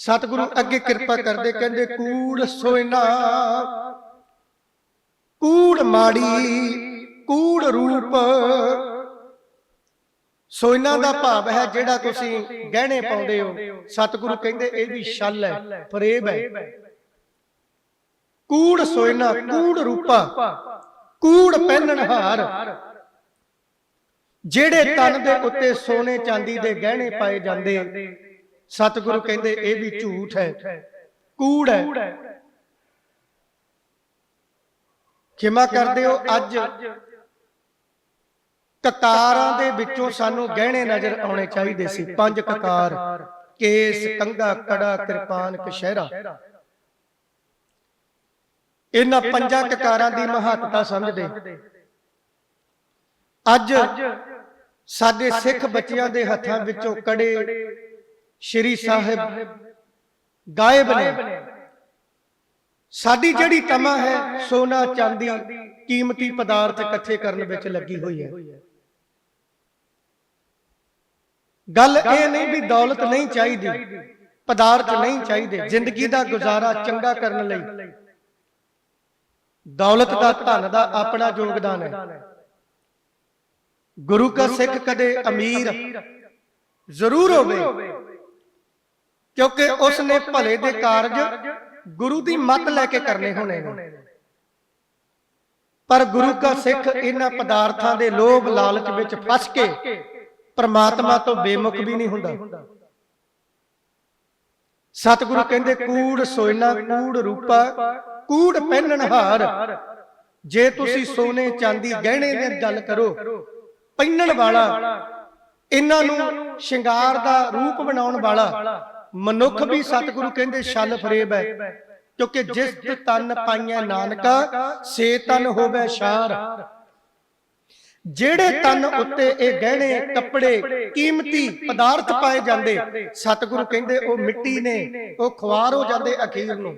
ਸਤਿਗੁਰੂ ਅੱਗੇ ਕਿਰਪਾ ਕਰਦੇ ਕਹਿੰਦੇ ਕੂੜ ਸੋਇਨਾ। ਕੂੜ ਮਾੜੀ ਕੂੜ ਰੂਪ। ਸੋਇਨਾ ਦਾ ਭਾਵ ਹੈ ਜਿਹੜਾ ਤੁਸੀਂ ਗਹਿਣੇ ਪਾਉਂਦੇ ਹੋ। ਸਤਿਗੁਰੂ ਕਹਿੰਦੇ ਇਹ ਵੀ ਛਲ ਹੈ ਫਰੇਬ ਹੈ ਕੂੜ ਸੋਇਨਾ ਕੂੜ ਰੂਪਾ। ਕੂੜ ਪਹਿਨਣ ਹਾਰ ਜਿਹੜੇ ਤਨ ਦੇ ਉੱਤੇ ਸੋਨੇ ਚਾਂਦੀ ਦੇ ਗਹਿਣੇ ਪਾਏ ਜਾਂਦੇ ਸਤਿਗੁਰੂ ਕਹਿੰਦੇ ਇਹ ਵੀ ਝੂਠ ਹੈ। ਕੂੜ ਹੈ। ਖਿਮਾ ਕਰਦੇ ਹੋ ਅੱਜ। ਕਕਾਰਾਂ ਦੇ ਵਿੱਚੋਂ ਸਾਨੂੰ ਗਹਿਣੇ ਨਜ਼ਰ ਆਉਣੇ ਚਾਹੀਦੇ ਸੀ। ਪੰਜ ਕਕਾਰ ਕੇਸ ਕੰਗਾ ਕੜਾ ਕਿਰਪਾਨ ਕਸ਼ਹਿਰਾ ਇਹਨਾਂ ਪੰਜਾਂ ਕਕਾਰਾਂ ਦੀ ਮਹੱਤਤਾ ਸਮਝਦੇ। ਅੱਜ ਸਾਡੇ ਸਿੱਖ ਬੱਚਿਆਂ ਦੇ ਹੱਥਾਂ ਵਿੱਚੋਂ ਕੜੇ ਸ਼੍ਰੀ ਸਾਹਿਬ ਗਾਇਬ ਨੇ। ਸਾਡੀ ਜਿਹੜੀ ਤਮਾ ਹੈ ਸੋਨਾ ਚਾਂਦੀ ਕੀਮਤੀ ਪਦਾਰਥ ਇਕੱਠੇ ਕਰਨ ਵਿੱਚ ਲੱਗੀ ਹੋਈ ਹੈ। ਗੱਲ ਇਹ ਨਹੀਂ ਵੀ ਦੌਲਤ ਨਹੀਂ ਚਾਹੀਦੀ ਪਦਾਰਥ ਨਹੀਂ ਚਾਹੀਦੇ ਜ਼ਿੰਦਗੀ ਦਾ ਗੁਜ਼ਾਰਾ ਚੰਗਾ ਕਰਨ ਲਈ। ਦੌਲਤ ਦਾ ਧਨ ਦਾ ਆਪਣਾ ਯੋਗਦਾਨ ਹੈ। ਗੁਰੂ ਕਾ ਸਿੱਖ ਕਦੇ ਅਮੀਰ ਜ਼ਰੂਰ ਹੋਵੇ। ਕਿਉਂਕਿ ਉਸ ਨੇ ਭਲੇ ਦੇ ਕਾਰਜ ਗੁਰੂ ਦੀ ਮੱਤ ਲੈ ਕੇ ਕਰਨੇ ਹੋਣੇ ਨੇ। ਪਰ ਗੁਰੂ ਕਾ ਸਿੱਖ ਇਹਨਾਂ ਪਦਾਰਥਾਂ ਦੇ ਲੋਭ ਲਾਲਚ ਵਿੱਚ ਫਸ ਕੇ ਪ੍ਰਮਾਤਮਾ ਤੋਂ ਬੇਮੁਖ ਵੀ ਨਹੀਂ ਹੁੰਦਾ। ਸਤਿਗੁਰੂ ਕਹਿੰਦੇ ਕੂੜ ਸੋਇਨਾ ਕੂੜ ਰੂਪਾ ਕੂੜ ਪਹਿਨਣ ਹਾਰ। ਜੇ ਤੁਸੀਂ ਸੋਨੇ ਚਾਂਦੀ ਗਹਿਣੇ ਦੀ ਗੱਲ ਕਰੋ ਪਹਿਨਣ ਵਾਲਾ ਇਹਨਾਂ ਨੂੰ ਸ਼ਿੰਗਾਰ ਦਾ ਰੂਪ ਬਣਾਉਣ ਵਾਲਾ। ਮਨੁੱਖ ਵੀ ਸਤਿਗੁਰੂ ਕਹਿੰਦੇ ਛਲ ਫਰੇਬ ਹੈ। ਕਿਉਂਕਿ ਜਿਸ ਤਨ ਪਾਈਐ ਨਾਨਕਾ ਸੇ ਤਨ ਹੋਵੇ ਸ਼ਾਰ ਜਿਹੜੇ ਤਨ ਉੱਤੇ ਇਹ ਗਹਿਣੇ ਕੱਪੜੇ ਕੀਮਤੀ ਪਦਾਰਥ ਪਾਏ ਜਾਂਦੇ ਸਤਿਗੁਰੂ ਕਹਿੰਦੇ ਉਹ ਮਿੱਟੀ ਨੇ ਉਹ ਖੁਆਰ ਹੋ ਜਾਂਦੇ ਅਖੀਰ ਨੂੰ।